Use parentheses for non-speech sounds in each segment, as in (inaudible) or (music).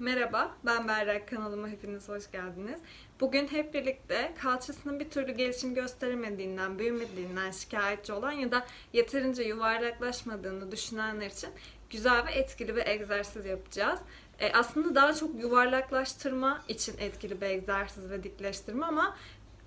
Merhaba, ben Berrak. Kanalıma hepiniz hoş geldiniz. Bugün hep birlikte kalçasının bir türlü gelişim gösteremediğinden, büyümediğinden şikayetçi olan ya da yeterince yuvarlaklaşmadığını düşünenler için güzel ve etkili bir egzersiz yapacağız. E, aslında daha çok yuvarlaklaştırma için etkili bir egzersiz ve dikleştirme ama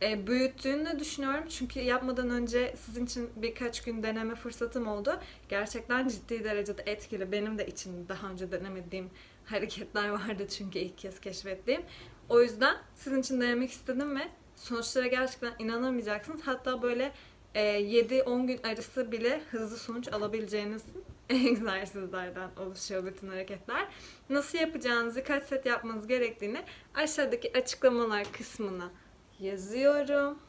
e, büyüttüğünü düşünüyorum. Çünkü yapmadan önce sizin için birkaç gün deneme fırsatım oldu. Gerçekten ciddi derecede etkili. Benim de için daha önce denemediğim (laughs) hareketler vardı çünkü ilk kez keşfettiğim. O yüzden sizin için denemek istedim ve sonuçlara gerçekten inanamayacaksınız. Hatta böyle e, 7-10 gün arası bile hızlı sonuç alabileceğiniz (laughs) egzersizlerden oluşuyor bütün hareketler. Nasıl yapacağınızı, kaç set yapmanız gerektiğini aşağıdaki açıklamalar kısmına yazıyorum.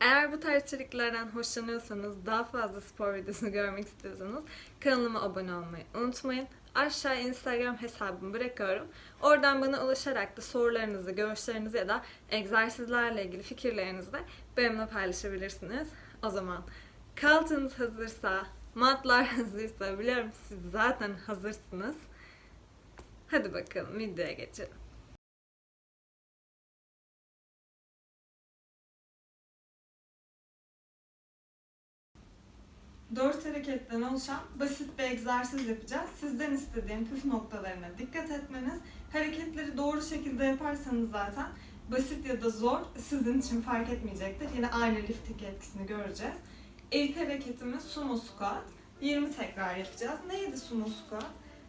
Eğer bu tarz içeriklerden hoşlanıyorsanız, daha fazla spor videosu görmek istiyorsanız kanalıma abone olmayı unutmayın. Aşağıya Instagram hesabımı bırakıyorum. Oradan bana ulaşarak da sorularınızı, görüşlerinizi ya da egzersizlerle ilgili fikirlerinizi de benimle paylaşabilirsiniz. O zaman kaltınız hazırsa, matlar (laughs) hazırsa biliyorum siz zaten hazırsınız. Hadi bakalım videoya geçelim. Dört hareketten oluşan basit bir egzersiz yapacağız. Sizden istediğim püf noktalarına dikkat etmeniz. Hareketleri doğru şekilde yaparsanız zaten basit ya da zor sizin için fark etmeyecektir. Yine aynı lifting etkisini göreceğiz. İlk hareketimiz sumo squat. 20 tekrar yapacağız. Neydi sumo squat?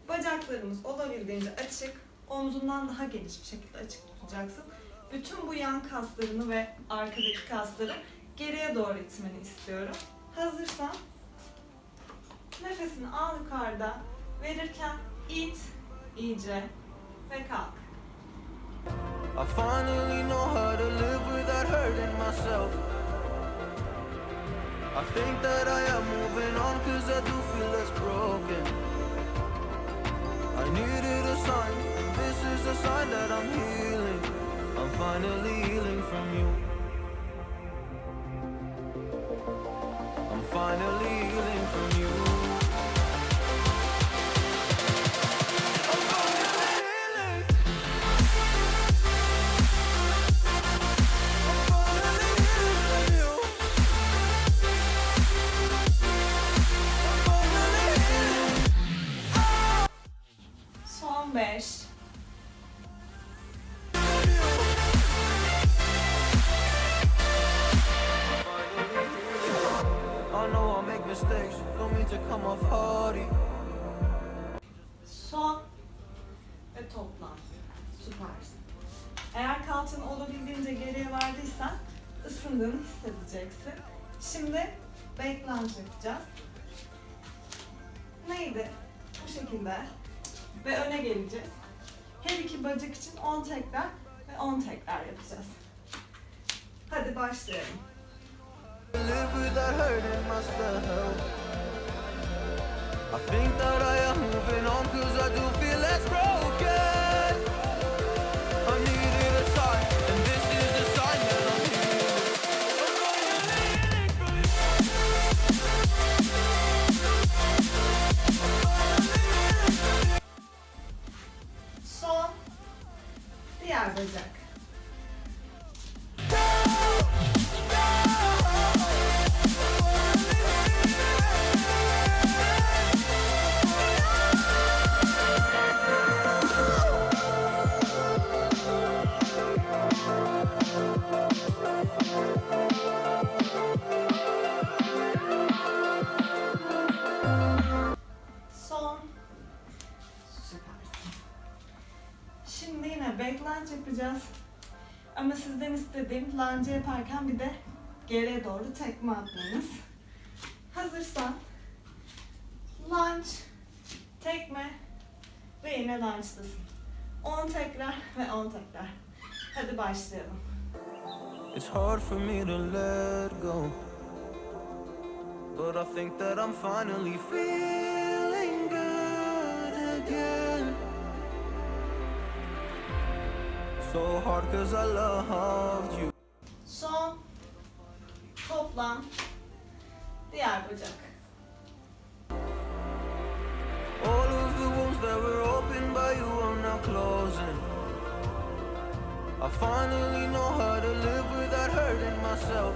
Bacaklarımız olabildiğince açık, omzundan daha geniş bir şekilde açık tutacaksın. Bütün bu yan kaslarını ve arkadaki kasları geriye doğru itmeni istiyorum. Hazırsan nefesini al yukarıda. Verirken it iyice ve kalk. I finally know how to live without hurting myself. I think that I am moving on cause I do feel less broken. That I'm healing. I'm finally healing from you. Son ve toplam. Süpersin. Eğer kalçanı olabildiğince geriye verdiysen ısındığını hissedeceksin. Şimdi back yapacağız. Neydi? Bu şekilde. Ve öne geleceğiz. Her iki bacak için 10 tekrar ve 10 tekrar yapacağız. Hadi başlayalım. Live without hurting myself. I think that I am moving on cause I do feel less broken. I needed a sign, and this is the sign that I'm healing. I'm finally healing back lunge yapacağız. Ama sizden istediğim lunge yaparken bir de geriye doğru tekme atmanız. Hazırsan lunge, tekme ve yine lunge'dasın. 10 tekrar ve 10 tekrar. Hadi başlayalım. It's hard for me to let go. But I think that I'm finally feeling so hard cause I loved you. Son toplam diğer bacak. All of the wounds that were opened by you are now closing. I finally know how to live without hurting myself.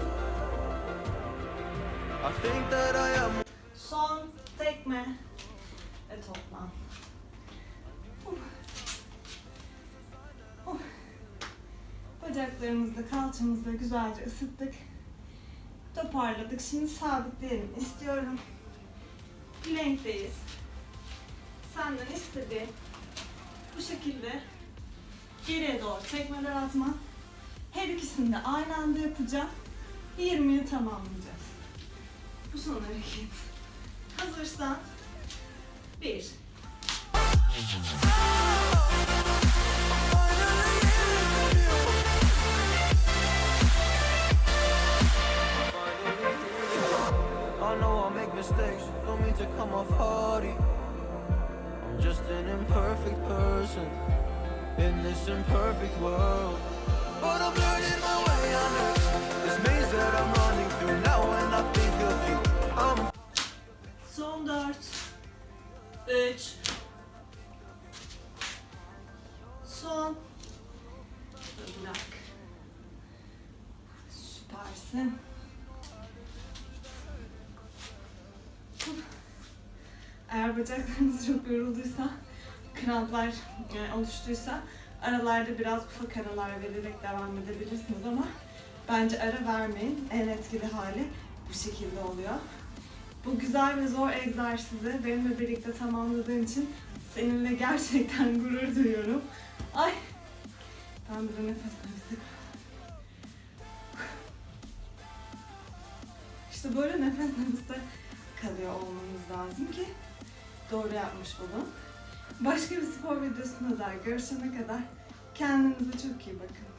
I think that I am Son tekme ve toplam. Bacaklarımızı kalçamızla güzelce ısıttık. Toparladık. Şimdi sabitleyelim istiyorum. Plank'teyiz. Senden istediği bu şekilde geriye doğru tekmeler atman. Her ikisini de aynı anda yapacağım. 20'yi tamamlayacağız. Bu son hareket. Hazırsan 1 this imperfect world. But I'm learning my way under this maze that I'm running through. Now when I think of you, I'm Son dört. Üç. Son. Bırak. Süpersin. Eğer bacaklarınız çok yorulduysa, kramplar e, oluştuysa aralarda biraz ufak aralar vererek devam edebilirsiniz ama bence ara vermeyin. En etkili hali bu şekilde oluyor. Bu güzel ve zor egzersizi benimle birlikte tamamladığın için seninle gerçekten (laughs) gurur duyuyorum. Ay! Ben bir nefes nefese İşte böyle nefes nefese kalıyor olmanız lazım ki doğru yapmış olun. Başka bir spor videosunda daha görüşene kadar kendinize çok iyi bakın.